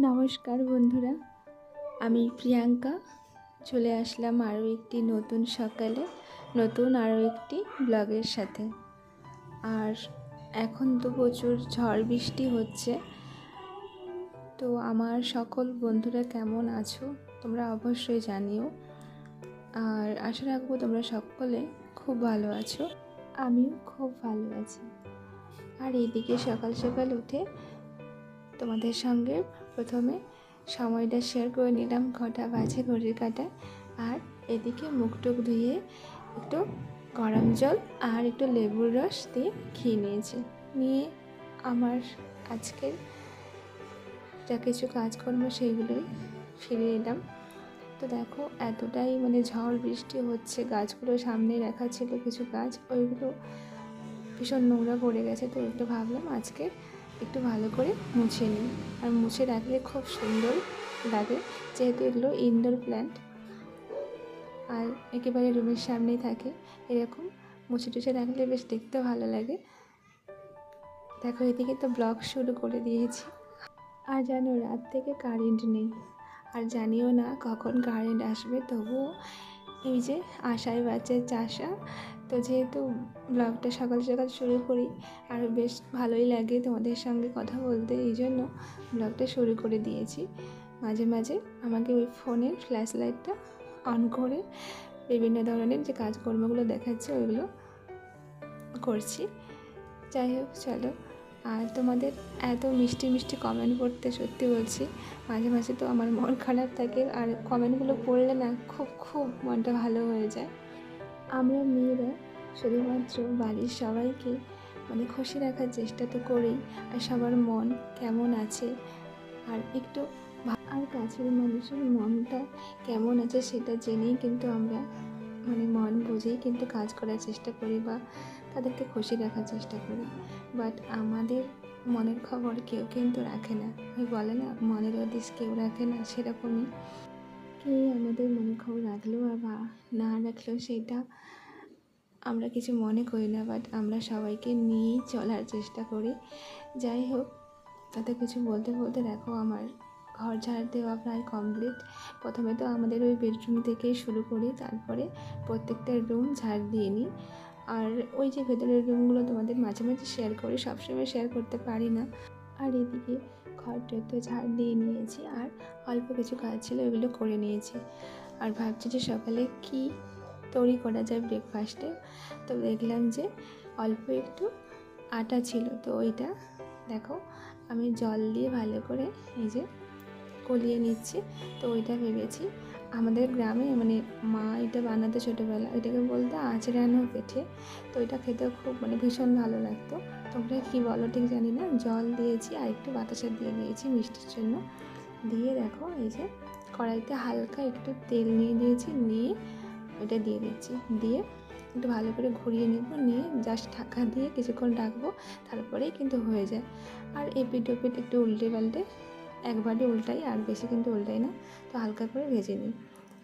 নমস্কার বন্ধুরা, আমি প্রিয়াঙ্কা। চলে আসলাম আরও একটি নতুন সকালে, নতুন আরও একটি ব্লগের সাথে। আর এখন তো প্রচুর ঝড় বৃষ্টি হচ্ছে। তো আমার সকল বন্ধুরা কেমন আছো? তোমরা অবশ্যই জানিও। আর আশা রাখব তোমরা সকলে খুব ভালো আছো। আমিও খুব ভালো আছি। আর এইদিকে সকাল সকাল উঠে তোমাদের সঙ্গে প্রথমে সময়টা শেয়ার করে নিলাম, কটা বাজে ঘড়ির কাটায় আর এদিকে মুখ টুক ধুয়ে একটু গরম জল আর একটু লেবুর রস দিয়ে খেয়ে নিয়েছি। নিয়ে আমার আজকের যা কিছু কাজকর্ম সেইগুলোই ফিরে এলাম। তো দেখো এতটাই মানে ঝড় বৃষ্টি হচ্ছে, গাছগুলো সামনে রাখা ছিল কিছু গাছ, ওইগুলো ভীষণ নোংরা পড়ে গেছে। তো ওইগুলো ভাবলাম আজকে একটু ভালো করে মুছে নিই। আর মুছে রাখলে খুব সুন্দর লাগে, যেহেতু এগুলো ইনডোর প্ল্যান্ট আর একেবারে রুমের সামনেই থাকে। এরকম মুছে টুছে রাখলে বেশ দেখতে ভালো লাগে। দেখো, এদিকে তো ব্লগ শুরু করে দিয়েছি। আর জানো, রাত থেকে কারেন্ট নেই। আর জানিও না কখন কারেন্ট আসবে, তবুও এই যে আশায় বাচ্চার চাষা তো যেহেতু ব্লগটা সকাল সকাল শুরু করি, আর বেশ ভালোই লাগে তোমাদের সঙ্গে কথা বলতে, এই জন্য ব্লগটা শুরু করে দিয়েছি। মাঝে মাঝে আমাকে ওই ফোনের ফ্ল্যাশ লাইটটা অন করে বিভিন্ন ধরনের যে কাজকর্মগুলো দেখাচ্ছে, ওইগুলো করছি। যাই হোক, চলো। আর তোমাদের এত মিষ্টি মিষ্টি কমেন্ট পড়তে সত্যি বলছি, মাঝে মাঝে তো আমার মন খারাপ থাকে, আর কমেন্টগুলো পড়লে না খুব খুব মনটা ভালো হয়ে যায়। আমরা মেয়েরা শুধুমাত্র বাড়ির সবাইকে মানে খুশি রাখার চেষ্টা তো করি আর সবার মন কেমন আছে আর একটু আর কাছের মানুষের মনটা কেমন আছে সেটা জেনেই কিন্তু আমরা মানে মন বুঝেই কিন্তু কাজ করার চেষ্টা করি বা তাদেরকে খুশি রাখার চেষ্টা করি। বাট আমাদের মনের খবর কেউ কিন্তু রাখে না। বলে না, মনের হদিস কেউ রাখে না, সেরকমই। কে আমাদের মনের খবর রাখল বা, না রাখলেও সেটা আমরা কিছু মনে করি না বাট আমরা সবাইকে নিয়েই চলার চেষ্টা করি। যাই হোক, তাতে কিছু বলতে বলতে দেখো আমার ঘর ঝাড় দেওয়া প্রায় কমপ্লিট প্রথমে তো আমাদের ওই বেডরুম থেকেই শুরু করি, তারপরে প্রত্যেকটা রুম ঝাড় দিয়ে নিই। আর ওই যে ভেতরের রুমগুলো তোমাদের মাঝে মাঝে শেয়ার করি, সবসময় শেয়ার করতে পারি না। আর এদিকে ঘরটা তো ঝাড় দিয়ে নিয়েছি আর অল্প কিছু কাজ ছিল ওগুলো করে নিয়েছি। আর ভাবছি যে সকালে কি তৈরি করা যায় ব্রেকফাস্টে তো দেখলাম যে অল্প একটু আটা ছিল। তো ওইটা দেখো আমি জল দিয়ে ভালো করে এই যে গলিয়ে নিচ্ছি। তো ওইটা ভেবেছি আমাদের গ্রামে মানে মা এটা বানাতে ছোটোবেলা এটাকে বলতো আচড়ানো পেঠে। তো এটা খেতে খুব মানে ভীষণ ভালো লাগতো। তোমরা কী বলো? ঠিক জানি না। জল দিয়েছি আর একটু বাতাসা দিয়ে দিয়েছি মিষ্টির জন্য। দিয়ে দেখো এই যে কড়াইতে হালকা একটু তেল নিয়ে দিয়েছি। নিয়ে ওইটা দিয়ে দিচ্ছি। দিয়ে একটু ভালো করে ঘুরিয়ে নেব। নিয়ে জাস্ট ঢাকা দিয়ে কিছুক্ষণ রাখব। তারপরেই কিন্তু হয়ে যায়। আর এপিট ওপিট একটু উল্টে পাল্টে একবারই উল্টাই, আর বেশি কিন্তু উল্টাই না। তো হালকা করে ভেজে নিই।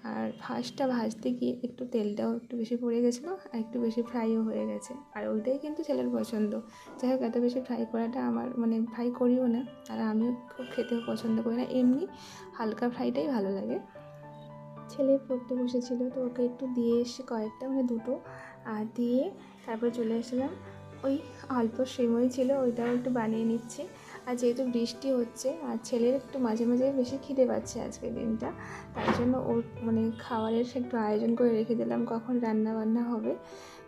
আর ফার্স্টটা ভাজতে গিয়ে একটু তেলটাও একটু বেশি পড়ে গেছিল, আর একটু বেশি ফ্রাইও হয়ে গেছে। আর ওইটাই কিন্তু ছেলের পছন্দ। যাই হোক, এত বেশি ফ্রাই করাটা আমার মানে ফ্রাই করিও না, আর আমিও খুব খেতেও পছন্দ করি না। এমনি হালকা ফ্রাইটাই ভালো লাগে। ছেলে পড়তে বসেছিল, তো ওকে একটু দিয়ে এসে কয়েকটা মানে দুটো, আর দিয়ে তারপর চলে আসলাম। ওই অল্প সিমই ছিল, ওইটাও একটু বানিয়ে নিচ্ছি। আর যেহেতু বৃষ্টি হচ্ছে, আর ছেলের একটু মাঝে মাঝে বেশি খিদে পাচ্ছে আজকের দিনটা তার জন্য ওর মানে খাবারের একটু আয়োজন করে রেখে দিলাম, কখন রান্না বান্না হবে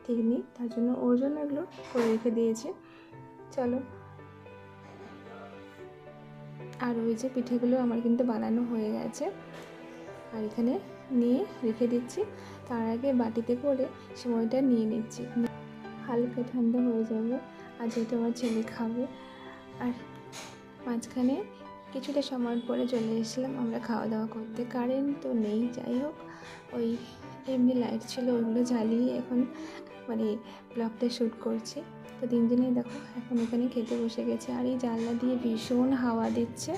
ঠিক নেই, তার জন্য ওর জন্য এগুলো করে রেখে দিয়েছে। চলো। আর ওই যে পিঠেগুলো আমার কিন্তু বানানো হয়ে গেছে, আর এখানে নিয়ে রেখে দিচ্ছি, তার আগে বাটিতে করে সময়টা নিয়ে নিচ্ছি। হালকা ঠান্ডা হয়ে যাবে, আর যেহেতু আমার ছেলে খাবে, আর মাঝখানে কিছুটা সময় পরে চলে এসেছিলাম আমরা খাওয়া দাওয়া করতে। কারেন্ট তো নেই, যাই হোক। ওই এমনি লাইট ছিল, ওগুলো জ্বালিয়ে এখন মানে ব্লগটা শ্যুট করছি। তো দিন দিনে দেখো, এখন ওখানে খেতে বসে গেছে। আর এই জানলা দিয়ে ভীষণ হাওয়া দিচ্ছে।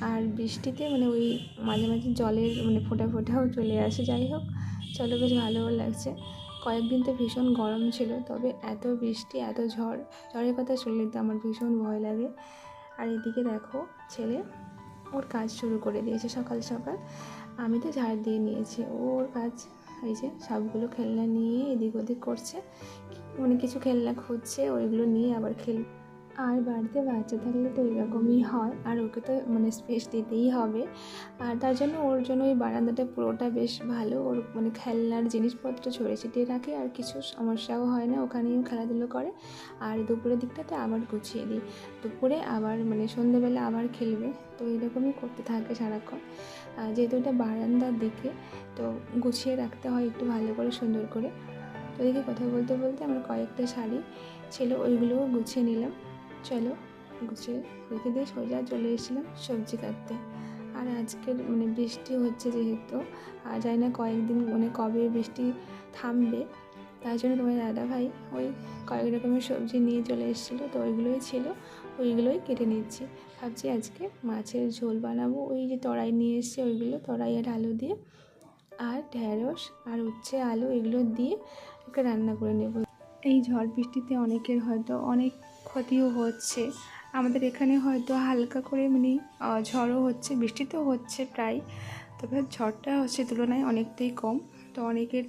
আর বৃষ্টিতে মানে ওই মাঝে মাঝে জলের মানে ফোটা ফোটাও চলে আসে, যাই হোক। চলো বেশ ভালো লাগছে। কয়েকদিন তো ভীষণ গরম ছিল, তবে এত বৃষ্টি, এত ঝড়, ঝড়ের কথা শুনলে তো আমার ভীষণ ভয় লাগে। আর এদিকে দেখো ছেলে ওর কাজ শুরু করে দিয়েছে সকাল সকাল। আমি তো ঝাড় দিয়ে নিয়েছি। ওর কাজ এই যে সবগুলো খেলনা নিয়ে এদিক ওদিক করছে। অনেক কিছু খেলনা খুঁজছে, ওইগুলো নিয়ে আবার খেল আর বাড়িতে বাচ্চা থাকলে তো এরকমই হয়, আর ওকে তো মানে স্পেস দিতেই হবে। আর তার জন্য ওর জন্য ওই বারান্দাটা পুরোটা বেশ ভালো। ওর মানে খেলনার জিনিসপত্র ছড়িয়ে ছিটিয়ে রাখে, আর কিছু সমস্যাও হয় না ওখানেও খেলাধুলো করে। আর দুপুরের দিকটাতে আবার গুছিয়ে দিই। দুপুরে আবার মানে সন্ধ্যেবেলা আবার খেলবে, তো এরকমই করতে থাকে সারাক্ষণ। আর যেহেতু এটা বারান্দার দিকে, তো গুছিয়ে রাখতে হয় একটু ভালো করে, সুন্দর করে। তো এদিকে কথা বলতে বলতে আমার কয়েকটা শাড়ি ছিল, ওইগুলোও গুছিয়ে নিলাম। চলো, গুছিয়ে রেখে দিয়ে সোজা চলে এসেছিলাম সবজি কাটতে। আর আজকের মানে বৃষ্টি হচ্ছে যেহেতু, আর জানি না কয়েকদিন মানে কবে বৃষ্টি থামবে। তার জন্য তোমার দাদা ভাই ওই কয়েক রকমের সবজি নিয়ে চলে এসেছিল, তো ওইগুলোই ছিল, ওইগুলোই কেটে নিচ্ছি। ভাবছি আজকে মাছের ঝোল বানাবো, ওই যে তরাই নিয়ে এসছে ওইগুলো, তরাই আর আলু দিয়ে। আর ঢ্যাঁড়স আর উচ্ছে আলু, এগুলো দিয়ে ওকে রান্না করে নেব। এই ঝড় বৃষ্টিতে অনেকের হয়তো অনেক ক্ষতিও হচ্ছে। আমাদের এখানে হয়তো হালকা করে মানে আহ, ঝড়ও হচ্ছে বৃষ্টি তো হচ্ছে প্রায়। তবে ঝড়টা হচ্ছে তুলনায় অনেকটাই কম। তো অনেকের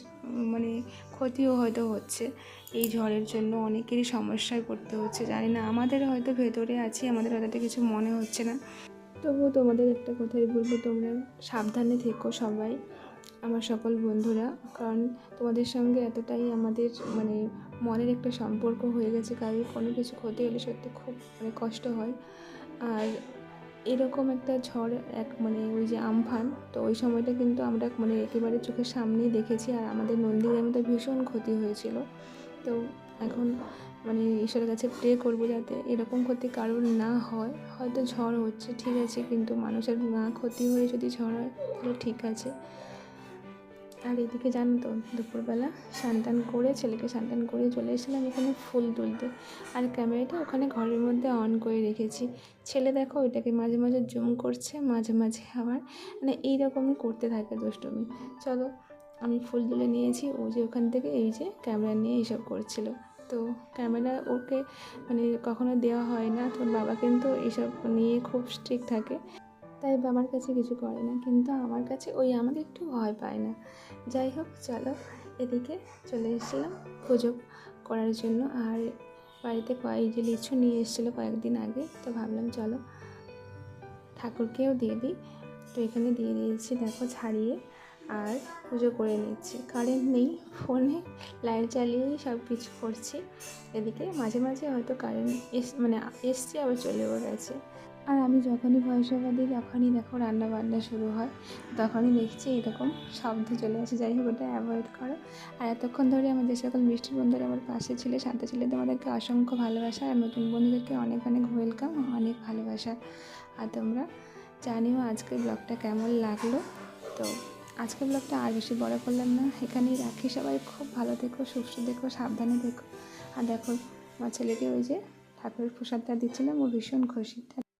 মানে ক্ষতিও হয়তো হচ্ছে। এই ঝড়ের জন্য অনেকেরই সমস্যায় পড়তে হচ্ছে। জানি না আমাদের হয়তো ভেতরে আছি আমাদের হয়তো কিছু মনে হচ্ছে না। তবুও তোমাদের একটা কথাই বলব তোমরা সাবধানে থেকো সবাই। আমার সকল বন্ধুরা, কারণ তোমাদের সঙ্গে এতটাই আমাদের মানে মনের একটা সম্পর্ক হয়ে গেছে কারোর কোনো কিছু ক্ষতি হলে সত্যি খুব মানে কষ্ট হয়। আর এরকম একটা ঝড়, এক মানে ওই যে আমফান, তো ওই সময়টা কিন্তু আমরা মানে একেবারে চোখের সামনেই দেখেছি, আর আমাদের নন্দীগ্রামে তো ভীষণ ক্ষতি হয়েছিল। তো এখন মানে ঈশ্বরের কাছে প্রে করব যাতে এরকম ক্ষতি কারোর না হয়, হয়তো ঝড় হচ্ছে, ঠিক আছে, কিন্তু মানুষের না ক্ষতি হয়ে যদি ঝড় হয়, তাহলে ঠিক আছে। আর এদিকে জানো তো, দুপুরবেলা স্নান করে, ছেলেকে স্নান করে চলে এসেছিলাম এখানে ফুল তুলতে। আর ক্যামেরাটা ওখানে ঘরের মধ্যে অন করে রেখেছি। ছেলে দেখো ওইটাকে মাঝে মাঝে জুম করছে, মাঝে মাঝে আবার মানে এইরকমই করতে থাকে দুষ্টুমি। চলো, আমি ফুল তুলে নিয়েছি, ও যে ওখান থেকে এই যে ক্যামেরা নিয়ে এইসব করছিল। তো ক্যামেরা ওকে মানে কখনো দেওয়া হয় না তোর বাবা কিন্তু এইসব নিয়ে খুব স্ট্রিক্ট থাকে। তাই আমার কাছে কিছু করে না। কিন্তু আমার কাছে ওই আমাকে একটু ভয় পায় না। যাই হোক, চলো এদিকে চলে এসেছিলাম পুজো করার জন্য। আর বাড়িতে কয়েক যে লিচু নিয়ে এসেছিল কয়েকদিন আগে, তো ভাবলাম চলো ঠাকুরকেও দিয়ে দিই। তো এখানে দিয়ে দিয়েছি, দেখো ছাড়িয়ে আর পুজো করে নিচ্ছি। কারেন্ট নেই, ফোনে লাইট জ্বালিয়েই সব কিছু করছি। এদিকে মাঝে মাঝে হয়তো কারেন্ট এস মানে এসছে আবার চলেও গেছে। আর আমি যখনই ভয়েস ওভার দিই, তখনই দেখো রান্না বান্না শুরু হয়। তখনই দেখছি এরকম শব্দ চলে আসে। যাই হোক, ওটা অ্যাভয়েড করো। আর এতক্ষণ ধরে আমার যে সকল মিষ্টি বন্ধুরা আমার পাশে ছিল শান্ত ছিল তোমাদেরকে অসংখ্য ভালোবাসা আর নতুন বন্ধুদেরকে অনেক অনেক ওয়েলকাম অনেক ভালোবাসা। আর তোমরা জানিও আজকের ব্লগটা কেমন লাগল? তো আজকের ব্লগটা আর বেশি বড় করলাম না। এখানেই রাখি। সবাই খুব ভালো থেকো, সুস্থ দেখো সাবধানে দেখো আর দেখো, আমার ছেলেকে ওই যে ঠাকুরের প্রসাদটা দিচ্ছিলাম, ও ভীষণ খুশি।